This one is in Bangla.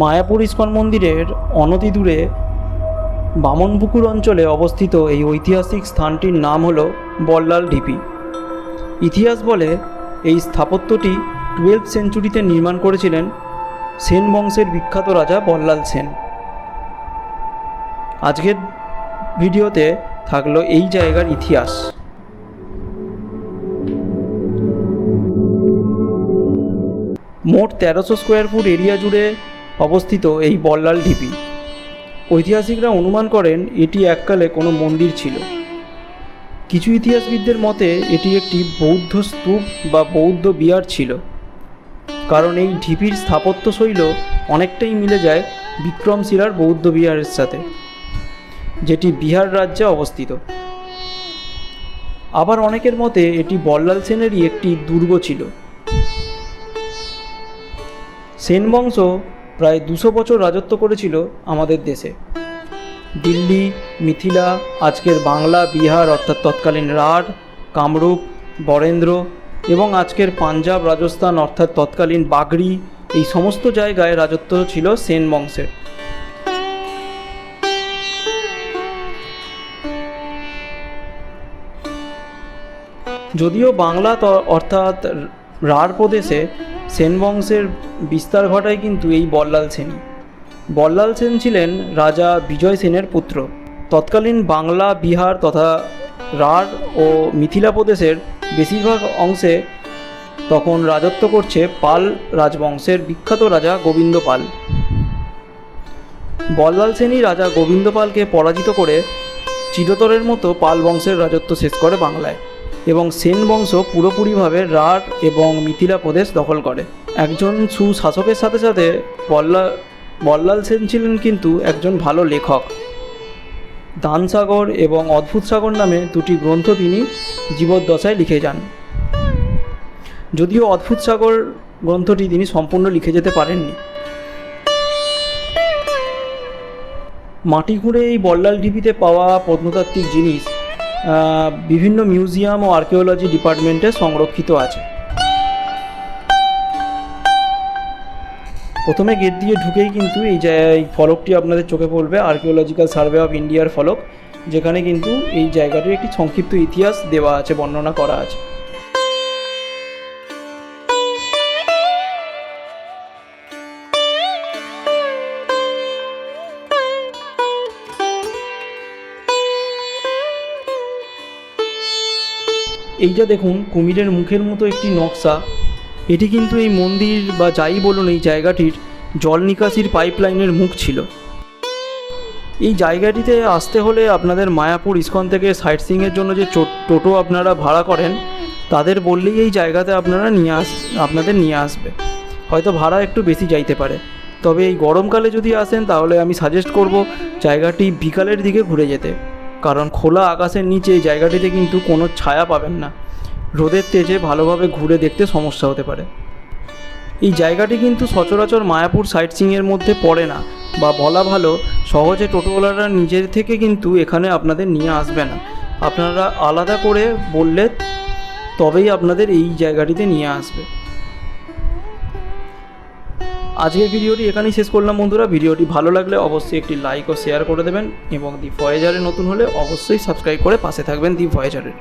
মায়াপুর ইস্কন মন্দিরের অনতি দূরে বামনপুকুর অঞ্চলে অবস্থিত এই ঐতিহাসিক স্থানটির নাম হল বল্লাল ঢিপি। ইতিহাস বলে এই স্থাপত্যটি টুয়েলভ সেঞ্চুরিতে নির্মাণ করেছিলেন সেন বংশের বিখ্যাত রাজা বল্লাল সেন। আজকের ভিডিওতে থাকল এই জায়গার ইতিহাস। মোট তেরোশো স্কোয়ার ফুট এরিয়া জুড়ে অবস্থিত এই বল্লাল ঢিপি। ঐতিহাসিকরা অনুমান করেন, এটি এককালে কোনো মন্দির ছিল। কিছু ইতিহাসবিদদের মতে, এটি একটি বৌদ্ধ স্তূপ বা বৌদ্ধ বিহার ছিল। কারণ এই ঢিপির স্থাপত্য শৈল অনেকটাই মিলে যায় বিক্রমশিলার বৌদ্ধ বিহারের সাথে, যেটি বিহার রাজ্যে অবস্থিত। আবার অনেকের মতে, এটি বল্লাল সেনেরই একটি দুর্গ ছিল। সেন বংশ প্রায় দুশো বছর রাজত্ব করেছিল আমাদের দেশে। দিল্লি, মিথিলা, আজকের বাংলা, বিহার, অর্থাৎ তৎকালীন রাঢ়, কামরূপ, বরেন্দ্র এবং আজকের পাঞ্জাব, রাজস্থান, অর্থাৎ তৎকালীন বাগড়ি এই সমস্ত জায়গায় রাজত্ব ছিল সেন বংশের। যদিও বাংলা অর্থাৎ রাঢ় প্রদেশে সেন বংশের বিস্তার ঘটায় কিন্তু এই বল্লাল সেনই। বল্লাল সেন ছিলেন রাজা বিজয় সেনের পুত্র। তৎকালীন বাংলা, বিহার তথা রাঢ় ও মিথিলা প্রদেশের বেশিরভাগ অংশে তখন রাজত্ব করছে পাল রাজবংশের বিখ্যাত রাজা গোবিন্দ পাল। বল্লাল সেনই রাজা গোবিন্দ পালকে পরাজিত করে চিরতরের মতো পাল বংশের রাজত্ব শেষ করে বাংলায়। এবং সেন বংশ পুরোপুরিভাবে রাঢ় এবং মিথিলা প্রদেশ দখল করে। একজন সুশাসকের সাথে সাথে বল্লা বল্লাল সেন ছিলেন কিন্তু একজন ভালো লেখক। দানসাগর এবং অদ্ভুত সাগর নামে দুটি গ্রন্থ তিনি জীবদ্দশায় লিখে যান। যদিও অদ্ভুত সাগর গ্রন্থটি তিনি সম্পূর্ণ লিখে যেতে পারেননি। মাটি খুঁড়ে এই বল্লাল ঢিপিতে পাওয়া প্রত্নতাত্ত্বিক জিনিস বিভিন্ন মিউজিয়াম ও আর্কিওলজি ডিপার্টমেন্টে সংরক্ষিত আছে। প্রথমে গেট দিয়ে ঢুকেই কিন্তু এই এই ফলকটি আপনাদের চোখে পড়বে আর্কিওলজিক্যাল সার্ভে অফ ইন্ডিয়ার ফলক, যেখানে কিন্তু এই জায়গাটির একটি সংক্ষিপ্ত ইতিহাস দেওয়া আছে, বর্ণনা করা আছে। এইটা দেখুন, কুমিরের মুখের মতো একটি নকশা। এটি কিন্তু এই মন্দির বা যাই বলুন এই জায়গাটির জল নিকাশির পাইপলাইনের মুখ ছিল। এই জায়গাটিতে আসতে হলে আপনাদের মায়াপুর ইস্কন থেকে সাইট সিংয়ের জন্য যে টোটো আপনারা ভাড়া করেন, তাদের বললেই এই জায়গাতে আপনারা নিয়ে আস আপনাদের নিয়ে আসবে। হয়তো ভাড়া একটু বেশি যাইতে পারে। তবে এই গরমকালে যদি আসেন, তাহলে আমি সাজেস্ট করব জায়গাটি বিকালের দিকে ঘুরে যেতে। কারণ খোলা আকাশের নিচে এই জায়গাটিতে কিন্তু কোনো ছায়া পাবেন না। রোদের তেজে ভালোভাবে ঘুরে দেখতে সমস্যা হতে পারে। এই জায়গাটি কিন্তু সচরাচর মায়াপুর সাইট সিংয়ের মধ্যে পড়ে না বা বলা ভালো সহজে টোটোওয়ালারা নিজের থেকে কিন্তু এখানে আপনাদের নিয়ে আসবে না। আপনারা আলাদা করে বললে তবেই আপনাদের এই জায়গাটিতে নিয়ে আসবে। আজকের ভিডিওটি এখানেই শেষ করলাম বন্ধুরা। ভিডিওটি ভালো লাগলে অবশ্যই একটি লাইক ও শেয়ার করে দেবেন এবং দি ভয়েজারে নতুন হলে অবশ্যই সাবস্ক্রাইব করে পাশে থাকবেন দি ভয়েজারের